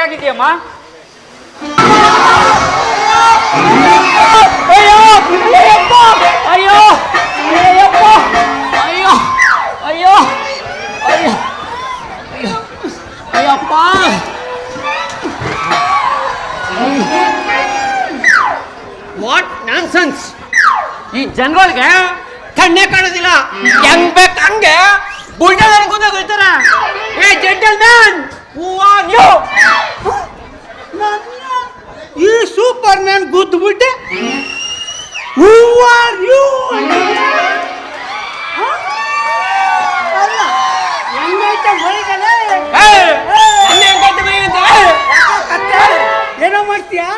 ಆಗಿದೆಯಮ್ಮ ಅಯ್ಯೋ! ಅಯ್ಯೋ! ಅಯ್ಯೋ ಅಯ್ಯೋ! ಅಯ್ಯೋ! ಅಯ್ಯೋ! ಅಯ್ಯಪ್ಪ! ವಾಟ್ ನಾನ್ಸೆನ್ಸ್ ಈ ಜನಗಳಿಗೆ ಕಣ್ಣೇ ಕಾಣೋದಿಲ್ಲ. ಹೆಂಗ್ ಬೇಕ್ ಹಂಗೆ? ಹೋಯ್ತಾರ ಏ gentleman who are you ಈ ಸೂಪರ್ ಮ್ಯಾನ್ ಗುದ್ದುಬಿಟ್ಟೆ ಹೂ? ಆರ್ ಯು ಏನೋ ಮಾಡ್ತೀಯಾ?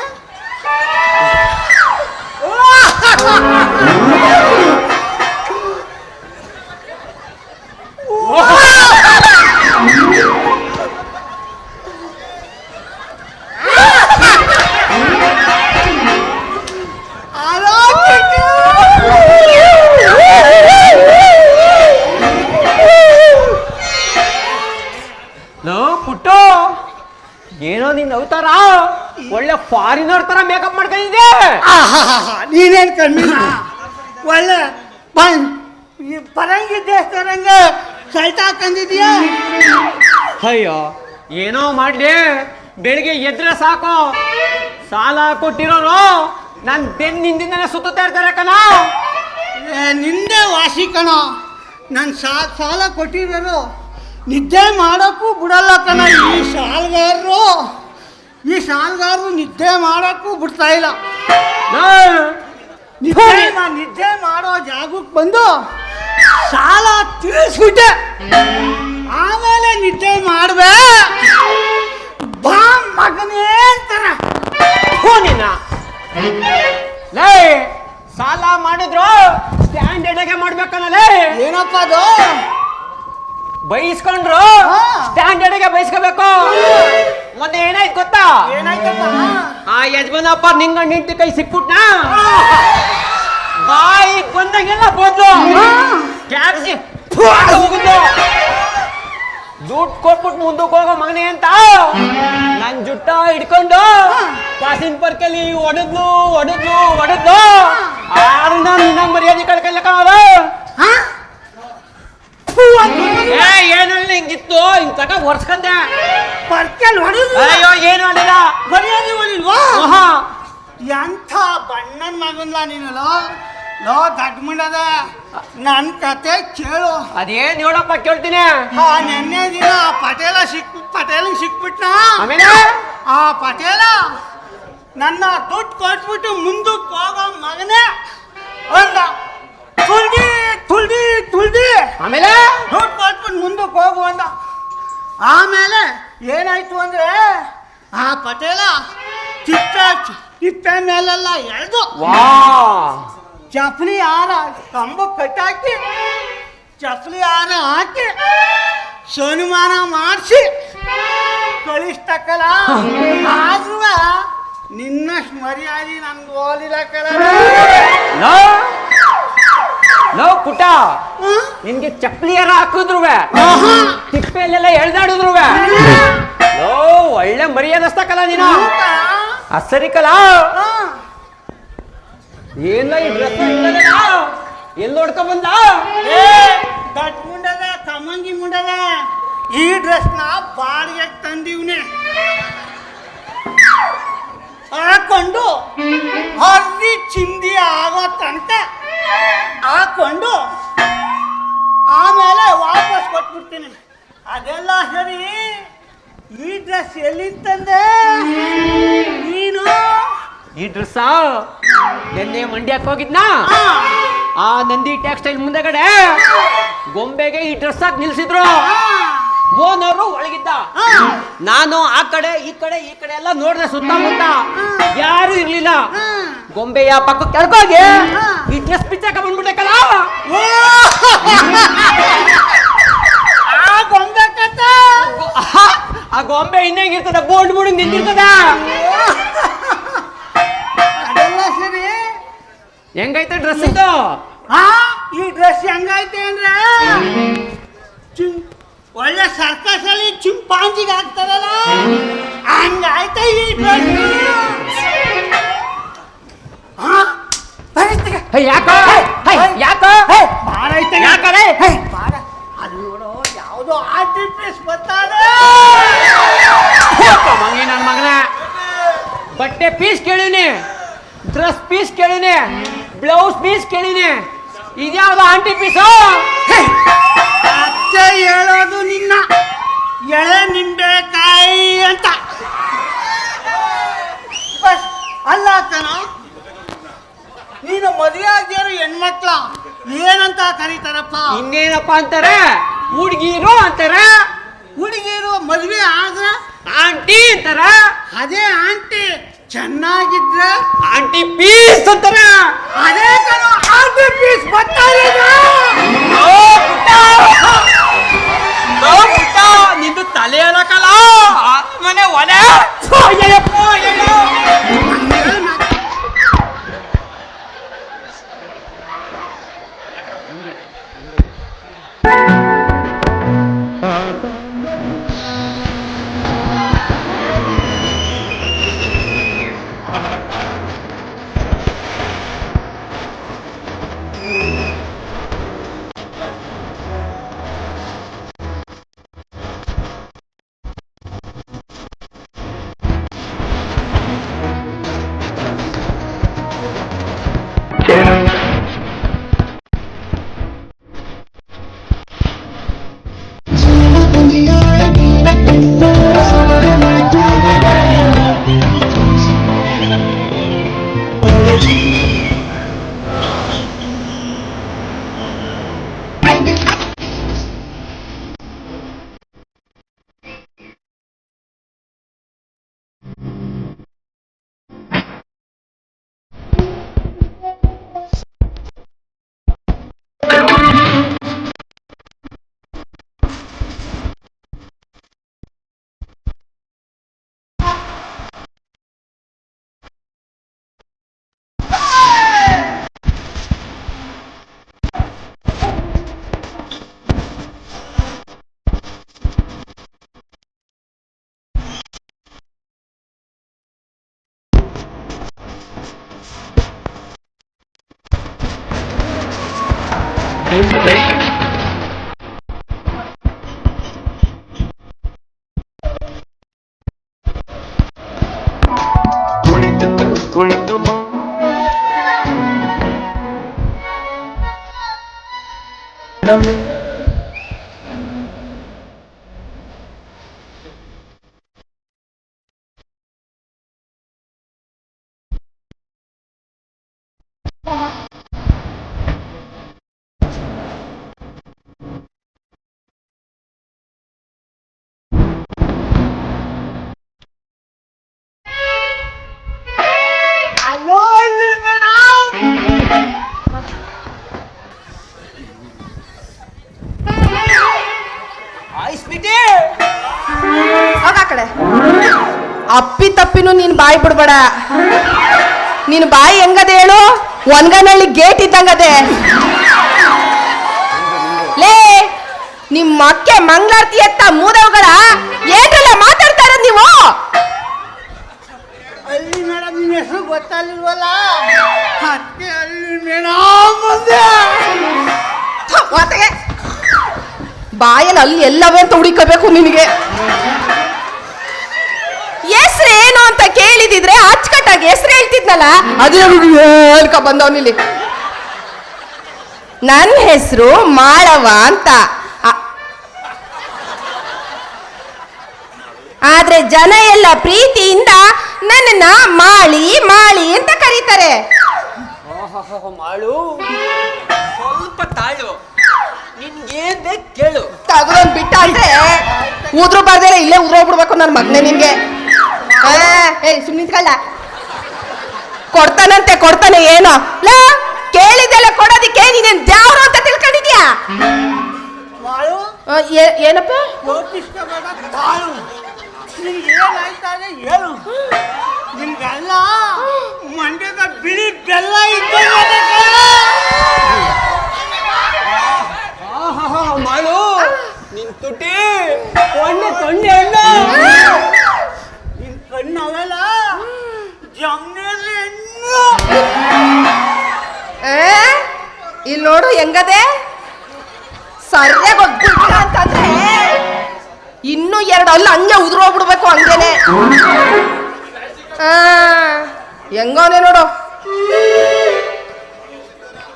ಏನೋ ನಿನ್ ಅವತಾರ ಒಳ್ಳೆ ಫಾರಿನರ್ ತರ ಮೇಕಪ್ ಮಾಡ್ಕೊಂಡಿದ್ದೆ. ನೀನೇನ್ ಕಮ್ಮಿ ಒಳ್ಳೆ ಈ ಪರಂಗಿ ದೇವಸ್ಥಾನಂಗ ಶರ್ಟ್ ಹಾಕೊಂಡಿದ್ಯಾ ಅಯ್ಯೋ ಏನೋ ಮಾಡ್ಲಿ. ಬೆಳಿಗ್ಗೆ ಎದ್ರೆ ಸಾಕು. ಸಾಲ ಕೊಟ್ಟಿರೋರು ನನ್ ಬೆನ್ನಿಂದಿಂದನೇ ಸುತ್ತಾ ಇರ್ತಾರೆ ಕಣ. ನಿಂದೆ ವಾಸಿ ಕಣ. ನನ್ನ ಸಾ ಸಾಲ ಕೊಟ್ಟಿರೋರು ನಿದ್ದೆ ಮಾಡೋಕ್ಕೂ ಬಿಡಲ್ಲ ಕಣ ಈ ಸಾಲಗಾರರು ಈ ಸಾಲಗಾರರು ನಿದ್ದೆ ಮಾಡೋಕ್ಕೂ ಬಿಡ್ತಾ ಇಲ್ಲ. ನಿದ್ದೆ ಮಾ- ನಿದ್ದೆ ಮಾಡೋ ಜಾಗಕ್ಕೆ ಬಂದು ಸಾಲ ತೀರಿಸ್ಬಿಟ್ಟೆ ಆಮೇಲೆ ನಿದ್ದೆ ಮಾಡ್ಬೇ ಬಾ ಮಗನೇ ಅಂತಾರ. ಫೋನಿನ. ಲೇ ಸಾಲ ಮಾಡಿದ್ರು ಸ್ಟ್ಯಾಂಡರ್ಡ್ ಮಾಡ್ಬೇಕನ್ನಲೇ ಏನಪ್ಪ ಅದು? ಬೈಸ್ಕೊಂಡ್ರು ಸ್ಟ್ಯಾಂಡರ್ಡ್ಗೆ ಬೈಸ್ಕೋಬೇಕು ಮೊನ್ನೆ ಏನಾಯ್ತು ಗೊತ್ತಾ? ಆ ಯಜಮಾನಪ್ಪ ನಿಂಗ ನಿಂತು ಕೈ ಸಿಕ್ಬಿಟ್ನ? ಬಾಯಿ ಬಂದಂಗೆಲ್ಲ ಬಂದು ಟ್ಯಾಕ್ಸಿ ಹೋಗುದು ದುಡ್ಡು ಕೊಟ್ಬಿಟ್ಟು ಮುಂದಕ್ಕೆ ಹೋಗೋ ಮಗನೇ ಅಂತ. ನನ್ ಜುಟ್ಟ ಹಿಡ್ಕೊಂಡು ಪಾಸಿನ್ ಪರ್ಕಲ್ಲಿ ಹೊಡೆದ್ಲು ಹೊಡೆದ್ಲು ಹೊಡೆದ್ಲು ಯಾರು ನಾನು ಮರ್ಯಾದೆ ಕಳ್ಕೊಳ್ಳಕ ಹಾ? ಏನಲ್ಲ ಹಿಂಗಿತ್ತು ಹಿಂಗ್ ತಕ ಒರ್ಸ್ಕಂದೆ ಪರ್ಕಲ್ ಹೊಡೆದು. ಅಯ್ಯೋ ಏನು ಅಲ್ಲಿಲ್ಲ ಮರ್ಯಾದೆ ಹೊಡಿಲ್ವಾ. ಎಂಥ ಬಣ್ಣನ ಮಗನ್ಲ ನೀನು ಲೋ. ಲೋ ದಡ್ಡ ಮುಂಡದ ನನ್ನ ಕತೆ ಕೇಳು. ಅದೇನ್ ಹೇಳಪ್ಪ ಕೇಳ್ತೀನಿ? ಆ ನೆನ್ನೆ ದಿನ ಆ ಪಟೇಲ ಸಿಕ್ ಪಟೇಲ್ ಸಿಕ್ಬಿಟ್ನ? ಆಮೇಲೆ? ಆ ಪಟೇಲ ನನ್ನ ದುಡ್ಡು ಕೊಟ್ಬಿಟ್ಟು ಮುಂದಕ್ಕೆ ಹೋಗೋ ಮಗನೇ ಅಂದ ತುಳ್ದಿ ತುಳ್ದಿ ತುಳ್ದಿ ಆಮೇಲೆ? ದುಡ್ಡು ಮಾಡ್ಕೊಂಡು ಮುಂದಕ್ಕೆ ಹೋಗು ಅಂದ. ಆಮೇಲೆ ಏನಾಯ್ತು ಅಂದ್ರೆ ಆ ಪಟೇಲ ಚಿತ್ತ ಚಿತ್ತ ಮೇಲೆಲ್ಲ ಎಳೆದು ವಾ ಚಪ್ಪಲಿ ಹಾರ ಕಂಬ ಕಟ್ಟಾಕಿ ಚಪ್ಲಿ ಹಾರ ಹಾಕಿ ಸನ್ಮಾನ ಮಾಡಿಸಿ ಕಳಿಸ್ತಕ್ಕಲ್ಲ ಆದ್ರೂ ನಿನ್ನಷ್ಟು ಮರ್ಯಾದೆ ನನ್ಗೆ ಓಲಿಲ್ಲ ಕಲ. ಲೋ ಪುಟ ನಿನ್ಗೆ ಚಪ್ಪಲಿ ಯಾರ ಹಾಕಿದ್ರುವೆ? ತಿಪ್ಪೆಲೆಲ್ಲ ಎಳ್ದಾಡಿದ್ರುವೆ? ನೋ ಒಳ್ಳೆ ಮರ್ಯಾದಸ್ತಕಲ್ಲ ನೀನು. ಆ ಸರಿ ಕಲ. ಏನ ಈ ಡ್ರೆಸ್ ಎಲ್ಲಿ ನೋಡ್ಕೊ ಬಂದ? ದಟ್ ಮುಂಡದ ಕಮಂಗಿ ಮುಂಡದ. ಈ ಡ್ರೆಸ್ನ ಬಾಡಿಗೆ ತಂದಿವ್ನೆ. ಹಾಕೊಂಡು ಹರಿ ಚಿಂದಿ ಆಗೋ ತನಕ ಹಾಕೊಂಡು ಆಮೇಲೆ ವಾಪಸ್ ಕೊಟ್ಬಿಡ್ತೀನಿ. ಅದೆಲ್ಲ ಸರಿ. ಈ ಡ್ರೆಸ್ ಎಲ್ಲಿಂದ ತಂದೆ ನೀನು? ಈ ಡ್ರೆಸ್ ನಿನ್ನೆ ಮಂಡ್ಯಕ್ಕೆ ಹೋಗಿದ್ನಾ? ಆ, ನಂದಿ ಟೆಕ್ಸ್ಟೈಲ್ ಮುಂದೆಗಡೆ ಗೊಂಬೆಗೆ ಈ ಡ್ರೆಸ್ ಹಾಕಿ ನಿಲ್ಸಿದ್ರು ಓನರು ಒಳಗಿದ್ದ. ನಾನು ಆ ಕಡೆ ಈ ಕಡೆ ಈ ಕಡೆ ಎಲ್ಲ ನೋಡಿದೆ ಸುತ್ತಮುತ್ತ. ಯಾರು ಇರ್ಲಿಲ್ಲ. ಗೊಂಬೆಯ ಪಕ್ಕ ಕೆಳಗೋಗಿ ಡ್ರೆಸ್ ಪಿಚ್ಚಾಕ ಬಂದ್ಬಿಟ್ಟಕ್ಕಲ್ಲ ಆ ಗೊಂಬೆ ಕತೆ ಆ ಗೊಂಬೆ ಇನ್ನೇಗಿರ್ತದ ಬೋಲ್ಡ್ ಬೋರ್ಡ್ ನಿಂತಿರ್ತದ? ಅದೆಲ್ಲ ಸರಿ. ಹೆಂಗೈತೆ ಡ್ರೆಸ್ ಇದು? ಆ ಈ ಡ್ರೆಸ್ ಹೆಂಗೈತೆ ಅಂದ್ರೆ ಒಳ್ಳೆ ಸರ್ಕಸ್ ಅಲ್ಲಿ ಚಿಂಪಾಂಜಿಗೆ ಹಾಕ್ತಾರಲ್ಲ ಹಂಗಾಯ್ತ ಈ. ಯಾಕೋ? ಯಾಕೋ? ಬಾರೈತೆ ಯಾಕಡೆ ಬಾರ. ಅದು ನೋಡು ಯಾವುದೋ ಆರ್ಟಿಫಿಸ್ ಬರ್ತಾರೆ ಮಂಗಿ ನನ್ನ ಮಗನ ಬಟ್ಟೆ ಪೀಸ್ ಕೇಳಿನಿ ಡ್ರೆಸ್ ಪೀಸ್ ಕೇಳಿನಿ ಬ್ಲೌಸ್ ಪೀಸ್ ಕೇಳಿನಿ. ಇದ್ಯಾವ್ದು ಆಂಟಿ ಪೀಸು? ಅತ್ತೆ ನಿನ್ನ ಎಳೆ ನಿಂಬೆಕಾಯಿ ಅಂತ. ಅಲ್ಲ ಕಣ ನೀನು ಮದುವೆ ಆಗಿರೋ ಹೆಣ್ಮಕ್ಳ ಏನಂತ ಕರೀತಾರಪ್ಪ? ಇನ್ನೇನಪ್ಪ ಅಂತಾರೆ? ಹುಡುಗಿರು ಅಂತಾರ. ಹುಡುಗಿರು ಮದುವೆ ಆದ್ರ? ಆಂಟಿ ಅಂತಾರ. ಅದೇ ಆಂಟಿ ಚೆನ್ನಾಗಿದ್ರೆ? ಆಂಟಿ ಪೀಸ್ ಅಂತಾರ. ಅದೇ ಕಣ ಆಂಟಿ ಪೀಸ್ ಬರ್ತಾ ಅಲ್ಲೋ ನಿನ್ ಬಾಯಿ ಹೆಂಗದೆ ಹೇಳು? ಒನ್ಗನಹಳ್ಳಿ ಗೇಟ್ ಇದ್ದಂಗದೆ. ಲೇ ನಿಮ್ಮ ಅಕ್ಕೆ ಮಂಗಳಾರತಿ ಎತ್ತ ಮೂದವುಗಳ ಏನ್ರಲ್ಲ ಮಾತಾಡ್ತಾ ಇರೋದ್ ನೀವು? ಅಲ್ಲಿ ಮೇಡಮ್ ನಿನ್ನ ಹೆಸರು ಗೊತ್ತಾಗಿಲ್ವಲ್ಲ ಅದಕ್ಕೆ ಅಲ್ಲಿ ಮೇಡಮ್ ಬಾಯಲ್ಲಿ ಅಲ್ಲಿ ಎಲ್ಲವೇ ಅಂತ ಹುಡುಕಬೇಕು ನಿನಗೆ. ಹೆಸ್ರೇನು ಅಂತ ಕೇಳಿದಿದ್ರೆ ಅಚ್ಚುಕಟ್ಟಾಗಿ ಹೆಸ್ರು ಹೇಳ್ತಿದ್ನಲ್ಲ? ಅದೇ ಹೇಳ್ಕ ಬಂದವನಿಲ್ಲಿ ನನ್ನ ಹೆಸರು ಮಾಳವ ಅಂತ. ಆದ್ರೆ ಜನ ಎಲ್ಲ ಪ್ರೀತಿಯಿಂದ ನನ್ನನ್ನ ಮಾಳಿ ಮಾಳಿ ಅಂತ ಕರೀತಾರೆ. ಮಾಡು ಸ್ವಲ್ಪ ತಾಳು. ನಿನ್ಗೇನ್ ಬೇಕು ಕೇಳು. ತಗೊಂಡ್ ಬಿಟ್ಟ ಅಂದ್ರೆ ಉದ್ರು ಬರ್ದೇ ಇಲ್ಲೇ ಉದ್ರೋಗ್ಬಿಡ್ಬೇಕು ನನ್ನ ಮಗ್ನೆ ನಿನ್ಗೆ. ಆ, ಏಯ್ ಸುಮ್ಮನೆ ನಿಂತ್ಕೊಳ್ಳ ಕೊಡ್ತಾನಂತೆ ಕೊಡ್ತಾನೆ ಏನೋ. ಲಾ ಕೇಳಿದ್ದೆಲ್ಲ ಕೊಡೋದಿಕ್ಕೆ ನೀನೇನ್ ದೇವ್ರು ಅಂತ ತಿಳ್ಕೊಂಡಿದ್ಯಾ? ಏನಪ್ಪ? ಹೇಳು. ನಿಮ್ಗೆಲ್ಲ ಮಂಡ್ಯದ ಬಿಳಿ ಬೆಲ್ಲ ಮಾಡು. ನಿನ್ ತುಟಿ ಕಣ್ಣು ಅವೆಲ್ಲ ಜಮ್ನಲ್ಲಿ ಹೆಣ್ಣು ಏ? ಇಲ್ಲಿ ನೋಡು ಹೆಂಗದೆ? ಸರಿಯಾಗಿ ಒಗ್ಬಿಟ್ಟ ಅಂತಂದ್ರೆ ಇನ್ನೂ ಎರಡು ಅಲ್ಲ ಹಂಗೆ ಉದುರೋಗ್ಬಿಡ್ಬೇಕು ಹಂಗೇನೆ. ಆ, ನೋಡು.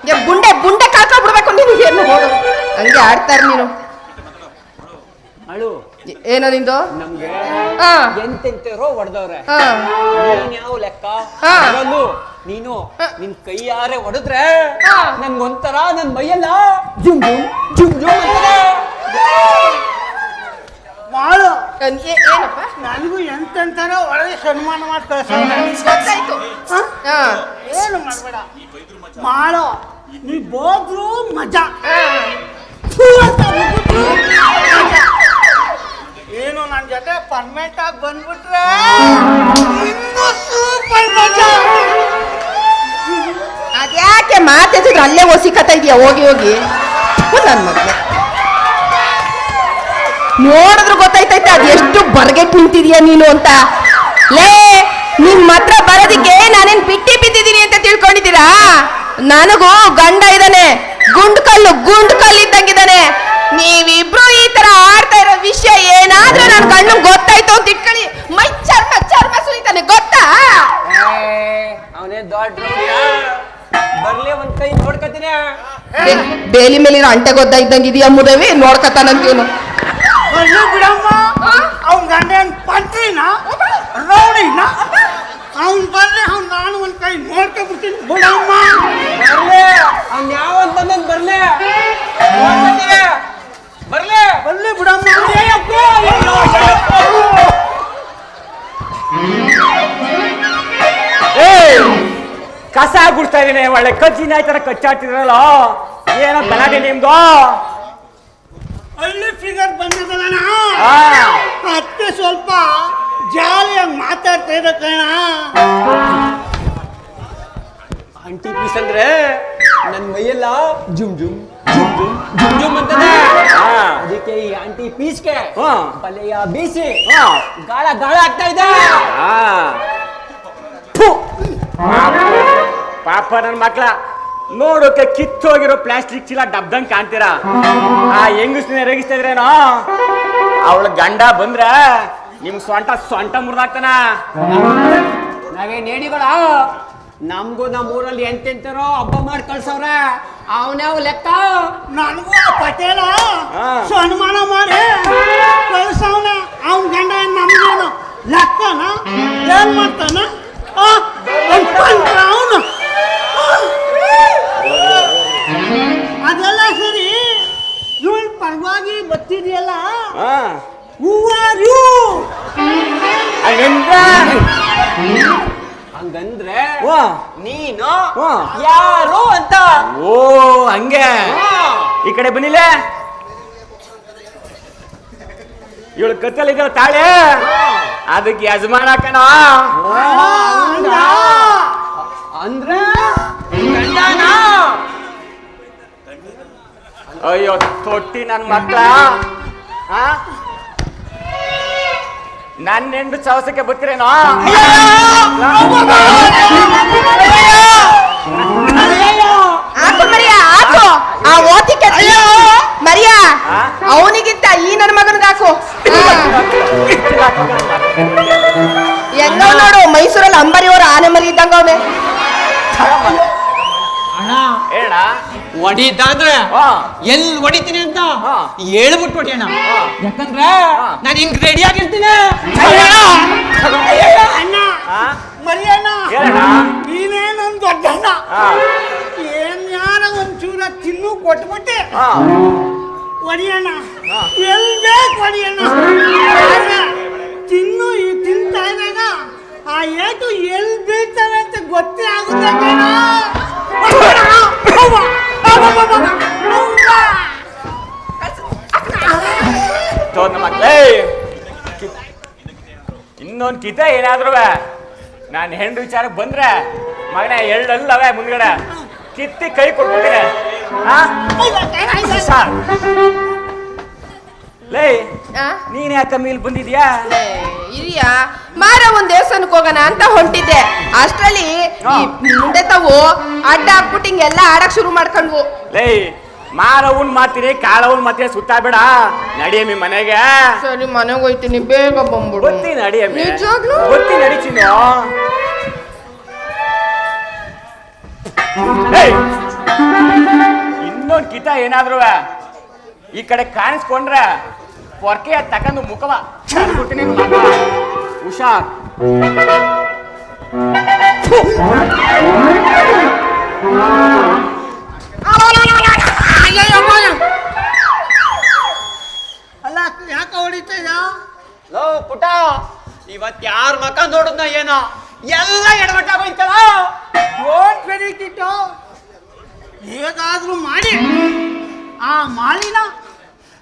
ನೋಡು ಗುಂಡೆ ಕಾಕೋ ಬಿಡ್ಬೇಕು ನೀನು ಏನು? ನೋಡು ಹಂಗೆ ಆಡ್ತಾರೆ ನೀನು. ಅಳು ಏನೋ ನಿಂದು ನಮ್ಗೆ ಹಾ ಎಂತೆಂತರೋ ಹೊಡೆದವ್ರೆ. ಹಾ ನೀನ್ ಯಾವ ಲೆಕ್ಕ? ಹಾ. ನೀನು. ನಿನ್ ಕೈಯಾರೆ ಹೊಡೆದ್ರೆ ಹಾ. ನನ್ಗೊಂಥರ ನನ್ ಮೈಯೆಲ್ಲ ಜುಮ್ ಜುಮ್ ಜುಮ್ ಜುಮ್ ಅಂತಾರೆ ಮಾಡು. ಏ- ಏನಪ್ಪ? ನನಗೂ ಎಂತೆಂತಾರ ಒಳಗೆ ಸನ್ಮಾನ ಮಾಡಿ ಕಳ್ಸ ಗೊತ್ತಾಯ್ತು. ಹಾ? ಏನು ಮಾಡಬೇಡ. ಮಾಡು. ನೀ ಬೋದ್ರು ಮಜಾ. ಥು ಅಂತ ಏನು ನನ್ನ ಜೊತೆ ಪರ್ಮನೆಂಟ್ ಆಗಿ ಬಂದ್ಬಿಟ್ರೆ ಅದ್ಯಾಕೆ ಮಾತಾಡಿದ್ರೆ ಅಲ್ಲೇ ಒಸಿಕತ್ತ ಇದೆಯಾ? ಹೋಗಿ ಹೋಗಿ. ನನ್ನ ಮದ್ವೆ ನೋಡಿದ್ರು ಗೊತ್ತಾಯ್ತೈತೆ, ಅದು ಎಷ್ಟು ಬರ್ಗೆಟ್ ನಿಂತಿದ್ಯಾ ನೀನು ಅಂತ. ಲೇ, ನಿನ್ ಮಾತ್ರ ಬರೋದಿಕ್ಕೆ ನಾನೇನ್ ಬಿಟ್ಟಿ ಬಿದ್ದಿದ್ದೀನಿ ಅಂತ ತಿಳ್ಕೊಂಡಿದ್ದೀರಾ? ನನಗೂ ಗಂಡ ಇದ್ದಾನೆ. ಗುಂಡ್ ಕಲ್ಲು ಗುಂಡ್ ಕಲ್ಲು ಇದ್ದಂಗಿದ್ದಾನೆ. ನೀವಿಬ್ರು ಈ ತರ ಆಡ್ತಾ ಇರೋ ವಿಷಯ ಕಣ್ಣು ಗೊತ್ತಾಯ್ತು ಅಂತ ಇಟ್ಕೊಳ್ಳಿ. ಮೈ ಚರ್ಮ ಚರ್ಮ ಸುಲಿತಾನೆ ಗೊತ್ತಾ? ಅವನೇ ದೊಡ್ಡ ಬರ್ಲಿ ಒಂದ್ ಕೈ ನೋಡ್ಕತೀನಿ. ಬೇಲಿ ಮೇಲಿರೋ ಅಂಟೆ ಗೊದ್ದ ಇದ್ದಂಗಿದೆಯಾ ಮುದವಿ ನೋಡ್ಕತಾನಂತೇನು ಬರ್ಲಿ ಬಿಡಮ್ಮ. ಅವ್ನ ಗಂಡ ಏನ್ ಪಂಟ್ರಿನ? ರೌಡಿನ? ಅವ್ನ್ ಬರ್ಲಿ ಅವ್ನ್ ನಾನು ಒಂದ್ ಕೈ ನೋಡ್ಕೊಂಡ್ಬಿಡ್ತೀನಿ ಬಿಡಮ್ಮ. ಬರ್ಲಿ. ಅವ್ನ್ ಯಾವ ಬಂದಂಗ್ ಬರ್ಲಿ. ಕಸ ಆಗ್ಬಿಡ್ತಾ ಇದೀನಿ ಒಳ್ಳೆ ಕಜ್ಜಿನ ಆಯ್ತಾರ ತರ ಕಚ್ಚಾಡ್ತಿದ್ರಲ್ಲ ಏನೋ ಗಲಾಟೆ ನಿಮ್ದು? ಹಳ್ಳಿ ಫಿಗರ್ ಬಂದಿದ್ದಲ್ಲ ಅತ್ತೆ ಸ್ವಲ್ಪ ಜಾಲಿಯಾಗಿ ಮಾತಾಡ್ತಾ ಇದ್ದ ಕಣ. ಆಂಟಿ ಪೀಸ್ ಅಂದ್ರೆ ನನ್ ಮೈಯೆಲ್ಲ ಜುಮ್ ಜುಮ್ ಜುಮ್ ಜುಮ್ ಜುಮ್ ಜುಮ್ ಅಂತದೆ. ಅದಕ್ಕೆ ಈ ಆಂಟಿ ಪೀಸ್ಗೆ ಹಾ. ಬಲೆಯ ಬೀಸಿ ಹಾ. ಗಾಳ ಗಾಳ ಆಗ್ತಾ ಇದೆ. ಪಾಪ ನನ್ನ ಮಕ್ಳ. ನೋಡೋಕೆ ಕಿತ್ತೋಗಿರೋ ಪ್ಲಾಸ್ಟಿಕ್ ಚೀಲ ಡಬ್ದಂಗ್ ಕಾಣ್ತೀರಾ? ಆ ಹೆಂಗಸ್ನ ರೇಗಿಸ್ತಾ ಇದ್ರೇನೋ? ಅವಳ ಗಂಡ ಬಂದ್ರ ನಿಮ್ ಸೊಂಟ ಸೊಂಟ ಮುರಿದಾಗ್ತಾನ. ನಾವೇನ್ ಹೇಳಿಗಳ ನಮ್ಗೂ ನಮ್ಮ ಊರಲ್ಲಿ ಎಂತೆಂತಾರೋ ಹಬ್ಬ ಮಾಡಿ ಕಳ್ಸವ್ರೆ. ಅವನ್ಯಾವ ಲೆಕ್ಕ. ನನಗೂ ಆ ಪಟೇಲ. ಹಾ. ಸನ್ಮಾನ ಮಾಡಿ ಕಳ್ಸವನ. ಅವ್ನ ಗಂಡ ಏನ್ ನಮ್ಗೇನು ಲೆಕ್ಕನ? ಏನ್ ಮಾಡ್ತಾನ? ಯಾರು ಅಂತ. ಓ ಹಂಗೆ. ಈ ಕಡೆ ಬನ್ನಿಲ್ಲ ಇವಳು ಕತ್ತಲ್ ಇದ್ದಾಳ ತಾಳೆ ಅದಕ್ಕೆ ಯಜಮಾನ ಕಣ. ಅಂದ್ರೆ? ಗಂಡನ? ಅಯ್ಯೋ ತೊಟ್ಟಿ ನನ್ನ ಮಕ್ಕಳ? ನನ್ನ ಹೆಂಡು ಚವಸಕ್ಕೆ ಬರ್ತೀರೇನೋ? ಆ ಓತಿ ಕಟ್ಟಿ ಮರಿಯ? ಅವನಿಗಿಂತ ಈ ನನ್ನ ಮಗನಿಗೆ ಹಾಕು. ಹೆಂಗವ್ ನೋಡು ಮೈಸೂರಲ್ಲಿ ಅಂಬರಿಯವರ ಆನೆ ಮರಿ ಇದ್ದಂಗ ಅವನೆ. ಅಣ್ಣ. ಹೇಳ ಹೊಡಿತ ಅಂದ್ರೆ ಹಾ. ಎಲ್ಲಿ ಹೊಡಿತೀನಿ ಅಂತ. ಹೇಳ್ಬಿಟ್ಟು ಹೊಡಿಯೋಣ ಹಾ. ಯಾಕಂದ್ರೆ ನಾನು ಹಿಂಗ್ ರೆಡಿ ಆಗಿರ್ತೀನಿ. ಅಣ್ಣ? ಮರಿಯಣ್ಣ. ಹೇಳಣ್ಣ. ನೀನೇ ನನ್ ದೊಡ್ಡಣ್ಣ. ಯಾರ ಒಂಚೂರ ತಿನ್ನು ಕೊಟ್ಬಿಟ್ಟೆ. ಆ. ಎಲ್ಲಿ ಎಲ್ ಬೇಕು ಹೊಡಿಯಣ್ಣ ಆದ್ರೆ ತಿನ್ನು ಈ ತಿಂತಾ ಇದ್ದಾಗ ಆ ಏಟು ಎಲ್ ಬೀಳ್ತವೆ ಅಂತ ಗೊತ್ತೇ ಆಗುತ್ತೆ ಕಣ. ತೋದ್ ಮಕ್ಳೇ. ಇನ್ನೊಂದ್ ಕಿತ ಏನಾದ್ರು ನಾನು ಹೆಣ್ಣು ವಿಚಾರಕ್ಕೆ ಬಂದ್ರೆ ಮಗನೇ ಎಳ್ಳಲ್ಲವೇ ಮುಂದ್ಗಡೆ. ಕಿತ್ತಿ ಕೈ? ಸಾಕ್. ಲೇ? ನೀನ್ ಯಾಕಮ್ಮ ಇಲ್ಲಿ ಬಂದಿದ್ಯಾ ಇರಿಯಾ ಮಾರ ದೇವಸ್ಥಾನಕ್ ಹೋಗೋಣ ಅಂತ ಹೊಂಟಿದ್ದೆ ಅಷ್ಟ್ರಲ್ಲಿ ಮುಂದೆ ತಾವು ಅಡ್ಡ ಹಾಕ್ಬಿಟ್ಟು ಹಿಂಗೆಲ್ಲ ಆಡಕ್ ಶುರು ಮಾಡ್ಕೊಂಡ್ವು ಲೇ ಮಾರವನ್ ಮಾತಿರಿ ಕಾಳವನ್ ಮಾತಿರಿ ಸುತ್ತಾಬೇಡ ನಡಿಯಮ್ಮಿ ಮನೆಗೆ ಸರಿ ಮನೆಗೆ ಹೋಯ್ತೀನಿ ಬೇಗ ಬಂದ್ಬಿಡು ಗೊತ್ತಿ ನಡಿಯಮ್ಮಿ ನಿಜವಾಗ್ಲೂ? ಗೊತ್ತಿ ನಡಿ ಚಿನ್ನು ಏಯ್! ಇನ್ನೊಂದ್ ಕಿತ ಏನಾದ್ರು ಈ ಕಡೆ ಕಾಣಿಸ್ಕೊಂಡ್ರ ಪೊರ್ಕೆ ತಕೊಂಡು ಮುಖವ. ಹುಷಾರ್. ಅಲ್ಲ ಯಾಕೆ ಹೊಡಿತಾ ಲೋ ಪುಟ ಇವತ್ ಯಾರ ಮಕ ನೋಡಿದ್ನ ಏನೋ? ಎಲ್ಲ ಎಡವಟ್ಟಾಗೋಯ್ತಲ್ಲ ಡೋಂಟ್ ಬೆನಿಫಿಟ್ಟು ಹೇಗಾದ್ರೂ ಮಾಡಿ. ಆ ಮಾಲಿನ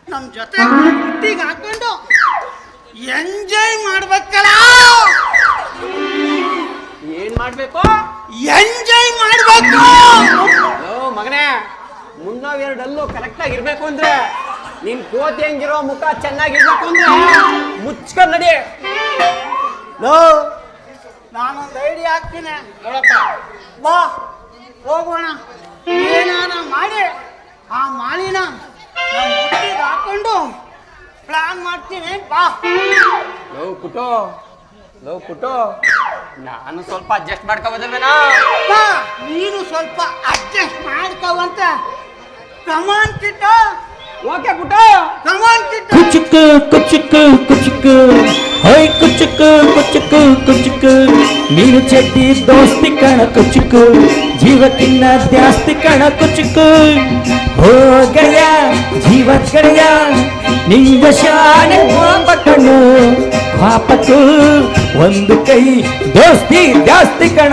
ನಮ್ಮ ಜೊತೆ ಬುಟ್ಟಿಗೆ ಹಾಕೊಂಡು ಎಂಜಾಯ್ ಮಾಡ್ಬೇಕಲ್ಲ. ಏನ್ ಮಾಡ್ಬೇಕು? ಎಂಜಾಯ್ ಮಾಡ್ಬೇಕು. ಓ ಮಗನೇ ಮುನ್ನವೆರಡಲ್ಲೂ ಕರೆಕ್ಟ್ ಕರೆಕ್ಟಾಗಿ ಇರ್ಬೇಕು ಅಂದ್ರೆ ನಿನ್ ಕೋತಿ ಹೆಂಗಿರೋ ಮುಖ ಚೆನ್ನಾಗಿರ್ಬೇಕು ಅಂದ್ರೆ ಮುಚ್ಕೊಂಡ್ ನಡಿ. ಲೋ ನಾನೊಂದು ಐಡಿಯಾ ಹಾಕ್ತೀನಿ. ನೋಡಪ್ಪ. ಬಾ ಹೋಗೋಣ. ಏನಾನ ಮಾಡಿ ಆ ಬುಟ್ಟಿಗೆ ಹಾಕೊಂಡು ಪ್ಲಾನ್ ಮಾಡ್ತೀನಿ. ಬಾ. ಲವ್ ಪುಟು ಲವ್ ಪುಟು ನಾನು ಸ್ವಲ್ಪ ಅಡ್ಜಸ್ಟ್ ಮಾಡ್ಕೋಬೋದೇನಾ ನೀನು ಸ್ವಲ್ಪ ಅಡ್ಜಸ್ಟ್ ಮಾಡ್ಕೋವಂತ. ಕಮಾನ್ ಕಿಟ್ಟ ಓಕೆ ಪುಟು ಕಮಾನ್ ಕಿಟ್ಟ ಕುಚುಕು ಕುಚುಕು ಕುಚುಕು. ಹೊಯ್ ಕುಚ್ಚುಕು ಕುಚ್ಚುಕು ಕುಚುಕು. ನೀನು ಚಡ್ಡಿ ದೋಸ್ತಿ ಕಣ ಕುಚುಕು. ಜೀವಕ್ಕಿನ್ನ ಜಾಸ್ತಿ ಕಣ ಕುಚ್ಚುಕು ಹೋ ಗೆಳೆಯ, ಜೀವ ಗೆಳೆಯ ನಿಂಗ ಶಾನೆ ಪಾಪ ಕಣ್ಣು. ಪಾಪಕ್ಕೂ ಒಂದು ಕೈ ದೋಸ್ತಿ ಜಾಸ್ತಿ ಕಣ.